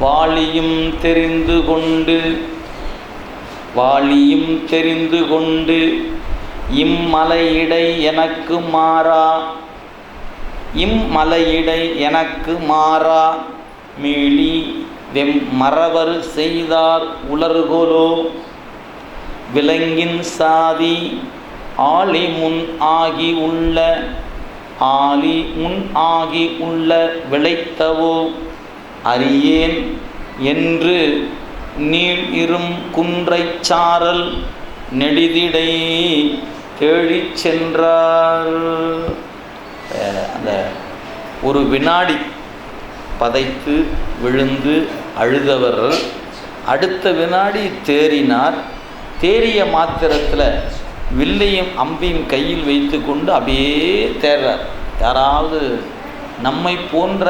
வாளியும் தெரிந்து கொண்டு வாளியும் தெரிந்து கொண்டு இம்மலையிடை எனக்கு மாறா இம்மலையிடை எனக்கு மாறா மீளி வெம் மறவர் செய்தார் உலர்கோலோ விலங்கின் சாதி ஆளி முன் ஆகி உள்ள ஆலி முன் ஆகி உள்ள விளைத்தவோ அறியேன் என்று நீள் இரும் குன்றைச் சாரல் நெடிதிடை தேடிச் சென்றார். அந்த ஒரு வினாடி பதைத்து விழுந்து அழுதவர். அடுத்த வினாடி தேறினார். தேறிய மாத்திரத்தில் வில்லையும் அம்பையும் கையில் வைத்து கொண்டு அப்படியே தேர்றார். யாராவது நம்மை போன்ற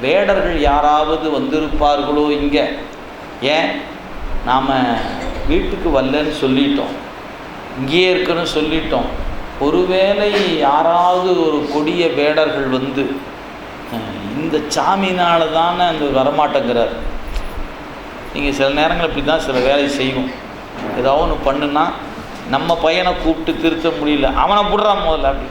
வேடர்கள் யாராவது வந்திருப்பார்களோ இங்கே? ஏன்? நாம் வீட்டுக்கு வரலன்னு சொல்லிட்டோம். இங்கேயே இருக்கணும்னு சொல்லிட்டோம். ஒருவேளை யாராவது ஒரு கொடிய வேடர்கள் வந்து இந்த சாமினால் தானே அந்த வரமாட்டேங்கிறார். நீங்கள் சில நேரங்கள் இப்படி தான் சில வேலை செய்வோம். ஏதாவது ஒன்று பண்ணுனா நம்ம பையனை கூப்பிட்டு திருத்த முடியல. அவனை விடுறான் முதல்ல அப்படி.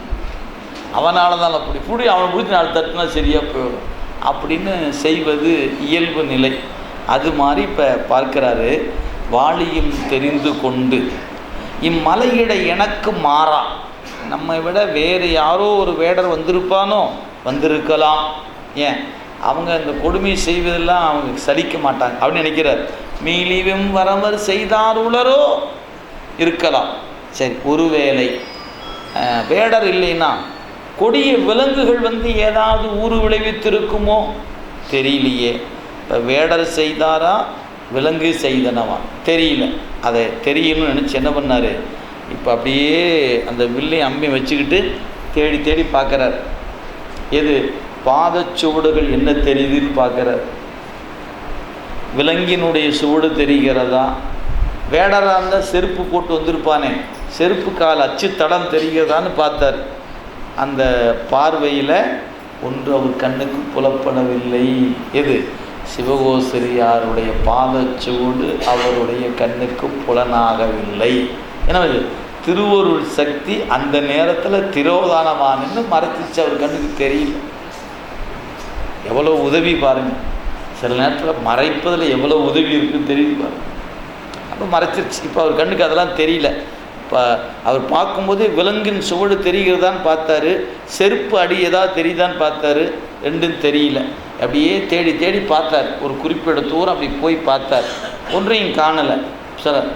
அவனால் தான் அப்படி. பிடி அவனை பிடிச்சி நாலு தட்டுனா சரியாக போயிடும். அப்படின்னு செய்வது இயல்பு நிலை. அது மாதிரி இப்போ பார்க்கிறாரு வாளியும் தெரிந்து கொண்டு. இம்மலையிட எனக்கு மாறா. நம்மை விட வேறு யாரோ ஒரு வேடர் வந்திருப்பானோ? வந்திருக்கலாம். ஏன்? அவங்க இந்த கொடுமை செய்வதெல்லாம் அவங்க சலிக்க மாட்டாங்க. அப்படின்னு நினைக்கிறார். மீளிவும் வரவர் செய்தார் உளரோ? இருக்கலாம். சரி ஒருவேளை வேடர் இல்லைன்னா கொடிய விலங்குகள் வந்து ஏதாவது ஊறு விளைவித்திருக்குமோ? தெரியலையே. இப்போ வேடர் செய்தாரா? விலங்கு செய்தனவா? தெரியல. அதை தெரியணும்னு நினச்சி என்ன பண்ணார்? இப்போ அப்படியே அந்த வில்லை அம்மி வச்சுக்கிட்டு தேடி தேடி பார்க்குறார். எது? பாதச்சுவடுகள் என்ன தெரியுதுன்னு பார்க்குறார். விலங்கினுடைய சுவடு தெரிகிறதா? வேடராக இருந்தால் செருப்பு போட்டு வந்திருப்பானே. செருப்பு கால் அச்சு தடம் தெரிகிறதான்னு பார்த்தார். அந்த பார்வையில் ஒன்று அவர் கண்ணுக்கு புலப்படவில்லை. எது? சிவகோசரியாருடைய பாதச்சூடு அவருடைய கண்ணுக்கு புலனாகவில்லை. எனவே திருவொருள் சக்தி அந்த நேரத்தில் திரோதானமானன்னு மறைச்சிச்சு அவர் கண்ணுக்கு தெரியல. எவ்வளோ உதவி பாருங்கள் சில நேரத்தில் மறைப்பதில் எவ்வளோ உதவி இருக்குன்னு தெரியுது பாருங்கள் அப்போ மறைச்சிருச்சு. இப்போ அவர் கண்ணுக்கு அதெல்லாம் தெரியல. இப்போ அவர் பார்க்கும்போது விலங்கின் சுவடு தெரிகிறதான்னு பார்த்தாரு செருப்பு அடி ஏதாவது தெரியுதான்னு பார்த்தாரு ரெண்டும் தெரியல. அப்படியே தேடி தேடி பார்த்தார். ஒரு குறிப்பிட்ட தூரம் அப்படி போய் பார்த்தார். ஒன்றையும் காணலை. சார்.